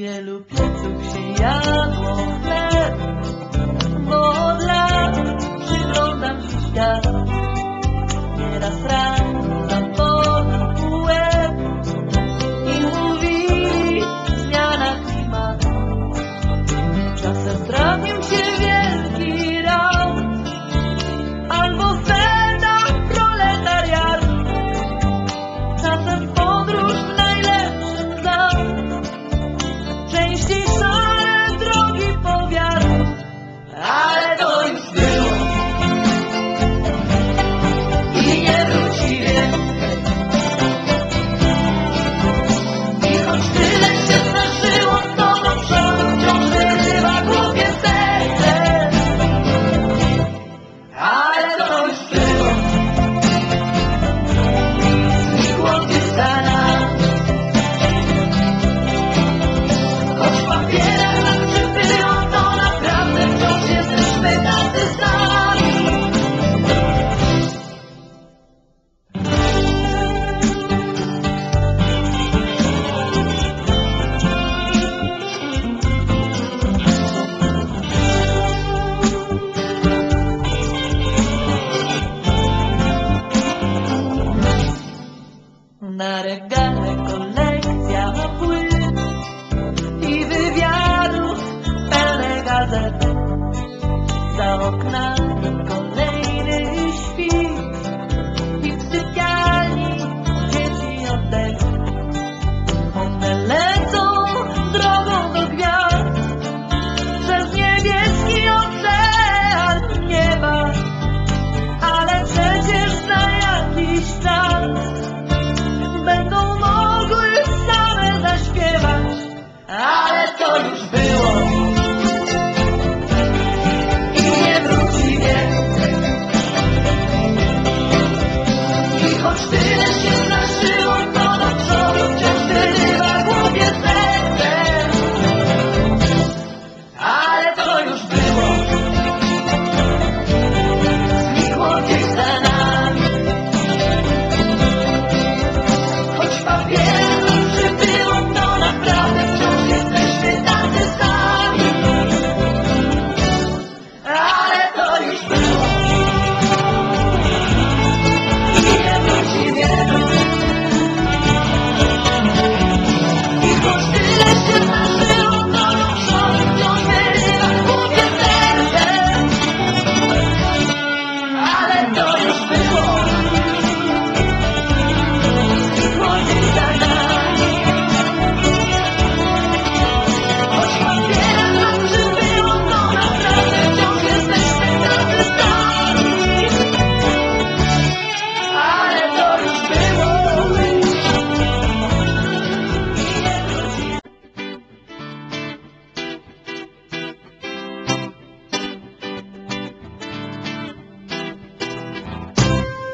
wielu pieców się jadło chleb, bo od lat przyglądam się światu. not a guy Yes, you know.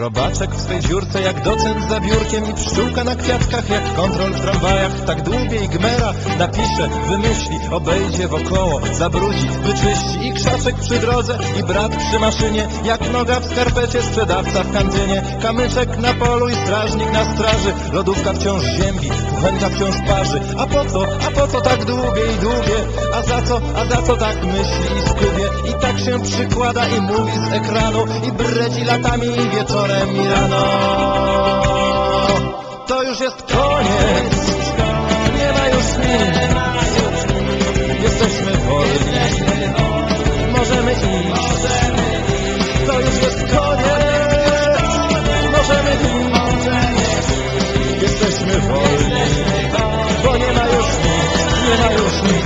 Robaczek w swej dziurce jak docent za biurkiem i pszczółka na kwiatkach jak kontrol w tramwajach. Tak długie i gmera napisze, wymyśli, obejdzie wokoło, zabrudzi, wyczyści i krzaczek przy drodze i brat przy maszynie, jak noga w skarpecie, sprzedawca w kantynie, kamyczek na polu i strażnik na straży, lodówka wciąż ziębi, kuchenka wciąż parzy. A po co, a po co tak długie i długie? A za co, a za co tak myśli i skubie? I tak się przykłada i mówi z ekranu i bredzi latami i wieczorem wieczorem i rano. To już jest koniec, nie ma już nic. Jesteśmy wolni, możemy iść. To już jest koniec, możemy iść. Jesteśmy wolni, bo nie ma już nic, nie ma już nic.